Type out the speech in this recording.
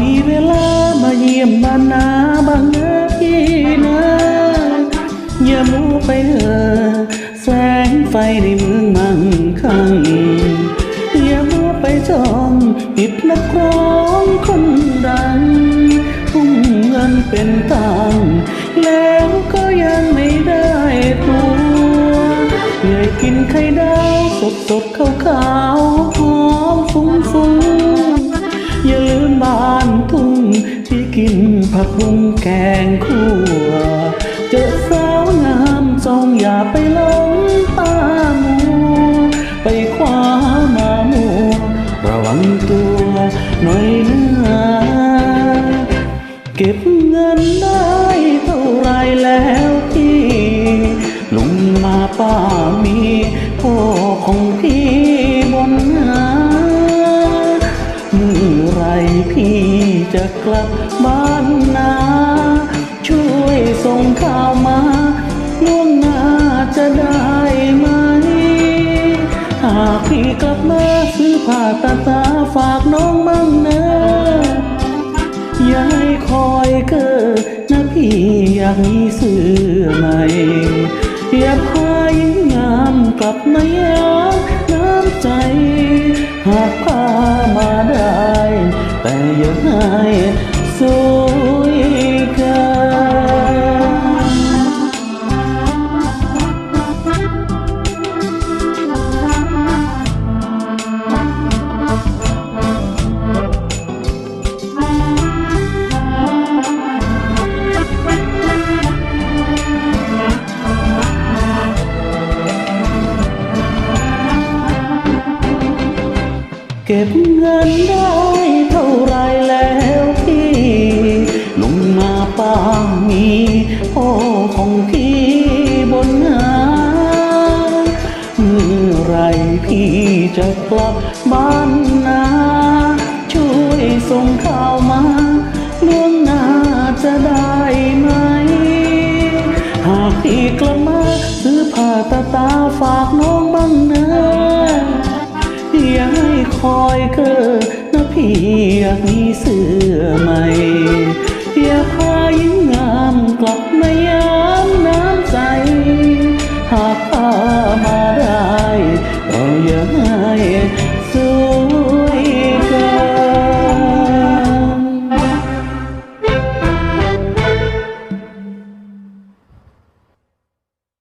มีเวลามาเยี่ยมบ้านนาบ้างนะพี่นะอย่ามัวไปเถอะแสงไฟในเมืองมั่งคั่งอย่ามัวไปจองติดนักร้องคนดังทุ่มเงินเป็นตังแล้วก็ยังไม่ได้ตัวเหนื่อยกินไข่ดาวสดสดขาวขาวหอมฟุ้งฟุ้ง กินผักบุ้งแกงคั่ว เจอสาวงามจองอย่าไปหลงตามัวไปคว้ามามัวระวังตัวหน่อยนะเก็บเงินได้เท่าไรแล้วพี่ลุงมาป้ามีพ่อของพี่บนหาเมื่อไรพี่ จะกลับบ้านนาช่วยส่งข่าวมาล่วงหน้าจะได้ไหม หากพี่กลับมาซื้อผ้าตาตาฝากน้องมั่งนะอย่าให้คอยเกิดนะพี่อยากมีเสื้อใหม่อย่าพายิ่งงามกลับมาย้ำน้ำใจ หากพามา แต่อย่าใพี่จะกลับบ้านนาช่วยส่งข่าวมาล่วงหน้าจะได้ไหม หากพี่กลับมาซื้อผ้าตาตาฝากน้องบ้างนะอย่าให้คอยเกิดนะพี่อยาก ให้